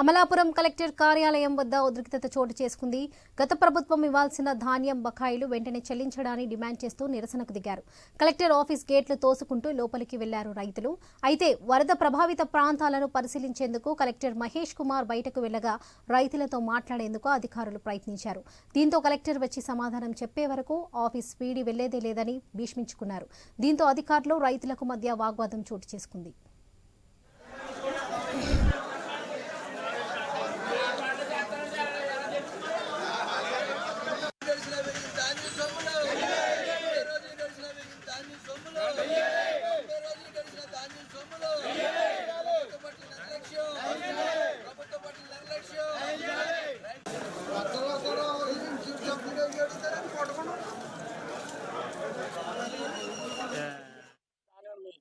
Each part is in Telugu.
అమలాపురం కలెక్టర్ కార్యాలయం వద్ద ఉద్రిక్తత చోటు చేసుకుంది. గత ప్రభుత్వం ఇవ్వాల్సిన ధాన్యం బకాయిలు వెంటనే చెల్లించడాన్ని డిమాండ్ చేస్తూ నిరసనకు దిగారు. కలెక్టర్ ఆఫీస్ గేట్లు తోసుకుంటూ లోపలికి వెళ్ళారు రైతులు. అయితే వరద ప్రభావిత ప్రాంతాలను పరిశీలించేందుకు కలెక్టర్ మహేష్ కుమార్ బయటకు వెళ్ళగా రైతులతో మాట్లాడేందుకు అధికారులు ప్రయత్నించారు. దీంతో కలెక్టర్ వచ్చి సమాధానం చెప్పే వరకు ఆఫీస్ వీడి వెళ్ళేదే లేదని భీష్మించుకున్నారు. దీంతో అధికారులు రైతులకు మధ్య వాగ్వాదం చోటు చేసుకుంది.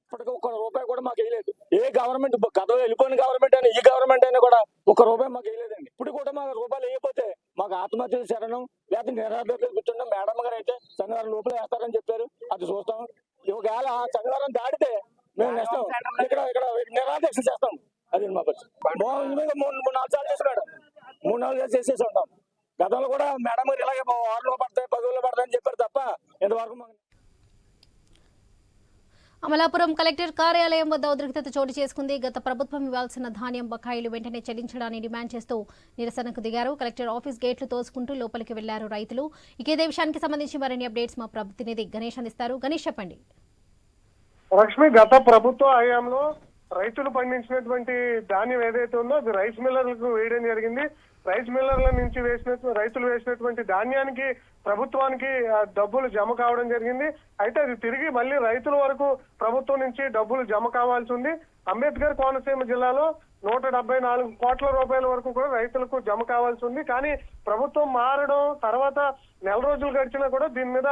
ఇప్పటికీ ఒక్క రూపాయి కూడా మాకు వేయలేదు. ఏ గవర్నమెంట్ గత వెళ్ళిపోయిన గవర్నమెంట్ అయినా ఈ గవర్నమెంట్ అయినా కూడా ఒక్క రూపాయి మాకు వేయలేదండి. ఇప్పుడు కూడా మాకు రూపాయలు వేయకపోతే మాకు ఆత్మహత్య శరణం లేకపోతే నిరాధారణ కూర్చున్నాం మేడం గారు అయితే శనివారం లోపల వేస్తారని చెప్పారు. అది చూస్తాం. ఒకవేళ ఆ శనివారం దాటితే మేము నెక్స్ట్ ఇక్కడ ఇక్కడ నిరాదీక్ష చేస్తాం. అది మా పరిస్థితి మూడు నాలుగు సార్లు చేసి మేడం మూడు నాలుగు సార్లు చేసేసి ఉంటాం. గతంలో కూడా మేడం గారు ఇలాగే ఆరులో పడతాయి పదువులో పడతాయని చెప్పారు తప్ప ఇంతవరకు మాకు అమలాపురం కలెక్టర్ కార్యాలయం వద్ద ఉద్రిక్తత చోటు చేసుకుంది. గత ప్రభుత్వం ఇవ్వాల్సిన ధాన్యం బకాయిలు వెంటనే చెల్లించడాన్ని డిమాండ్ చేస్తూ నిరసనకు దిగారు. కలెక్టర్ ఆఫీస్ గేట్లు తోసుకుంటూ లోపలికి వెళ్ళారు రైతులు. ఇక ఇదే విషయానికి సంబంధించి మరిన్ని అప్డేట్స్ మా ప్రతినిధి గణేష్ అందిస్తారు. గణేష్ చెప్పండి. లక్ష్మి గత ప్రభుత్వ హయాంలో రైతులు పండించినటువంటి ధాన్యం ఏదైతే ఉందో అది రైస్ మిల్లర్లకు వేయడం జరిగింది. రైస్ మిల్లర్ల నుంచి వేసిన రైతులు వేసినటువంటి ధాన్యానికి ప్రభుత్వానికి డబ్బులు జమ కావడం జరిగింది. అయితే అది తిరిగి మళ్ళీ రైతుల వరకు ప్రభుత్వం నుంచి డబ్బులు జమ కావాల్సి ఉంది. అంబేద్కర్ కోనసీమ జిల్లాలో నూట డెబ్బై నాలుగు కోట్ల రూపాయల వరకు కూడా రైతులకు జమ కావాల్సి ఉంది. కానీ ప్రభుత్వం మారడం తర్వాత నెల రోజులు గడిచినా కూడా దీని మీద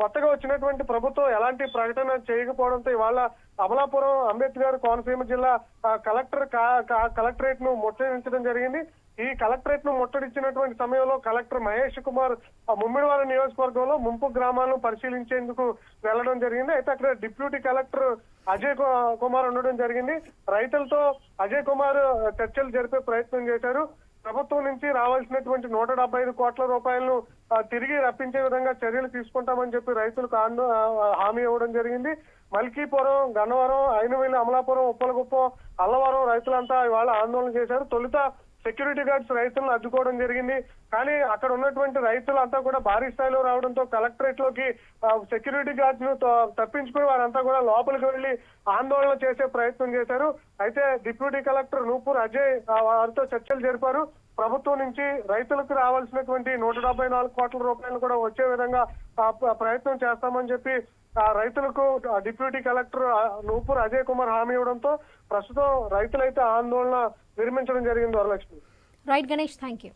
కొత్తగా వచ్చినటువంటి ప్రభుత్వం ఎలాంటి ప్రకటన చేయకపోవడంతో ఇవాళ అమలాపురం అంబేద్కర్ కోనసీమ జిల్లా కలెక్టర్ కా- కలెక్టరేట్ను ముట్టడించడం జరిగింది. ఈ కలెక్టరేట్ను ముట్టడించినటువంటి సమయంలో కలెక్టర్ మహేష్ కుమార్ ఆ ముమ్మిడివారం నియోజకవర్గంలో ముంపు గ్రామాలను పరిశీలించేందుకు వెళ్ళడం జరిగింది. అయితే అక్కడ డిప్యూటీ కలెక్టర్ అజయ్ కుమార్ ఉండడం జరిగింది. రైతులతో అజయ్ కుమార్ చర్చలు జరిపే ప్రయత్నం చేశారు. ప్రభుత్వం నుంచి రావాల్సినటువంటి నూట డెబ్బై ఐదు కోట్ల రూపాయలను తిరిగి రప్పించే విధంగా చర్యలు తీసుకుంటామని చెప్పి రైతులకు ఆందో- హామీ ఇవ్వడం జరిగింది. మల్కీపురం గన్నవరం ఐనవేలి అమలాపురం ఉప్పలగుప్పం అల్లవరం రైతులంతా ఇవాళ ఆందోళన చేశారు. తొలుత సెక్యూరిటీ గార్డ్స్ రైతులను అడ్డుకోవడం జరిగింది. కానీ అక్కడ ఉన్నటువంటి రైతులంతా కూడా భారీ స్థాయిలో రావడంతో కలెక్టరేట్లోకి సెక్యూరిటీ గార్డ్స్ను తప్పించుకుని వారంతా కూడా లోపలికి వెళ్ళి ఆందోళన చేసే ప్రయత్నం చేశారు. అయితే డిప్యూటీ కలెక్టర్ నూపూర్ అజయ్ వారితో చర్చలు జరిపారు. ప్రభుత్వం నుంచి రైతులకు రావాల్సినటువంటి నూట డెబ్బై నాలుగు కోట్ల రూపాయలు కూడా వచ్చే విధంగా ప్రయత్నం చేస్తామని చెప్పి ఆ రైతులకు డిప్యూటీ కలెక్టర్ నూపూర్ అజయ్ కుమార్ హామీ ఇవ్వడంతో ప్రస్తుతం రైతులైతే ఆందోళన విరమించడం జరిగింది Varalakshmi. Right Ganesh thank you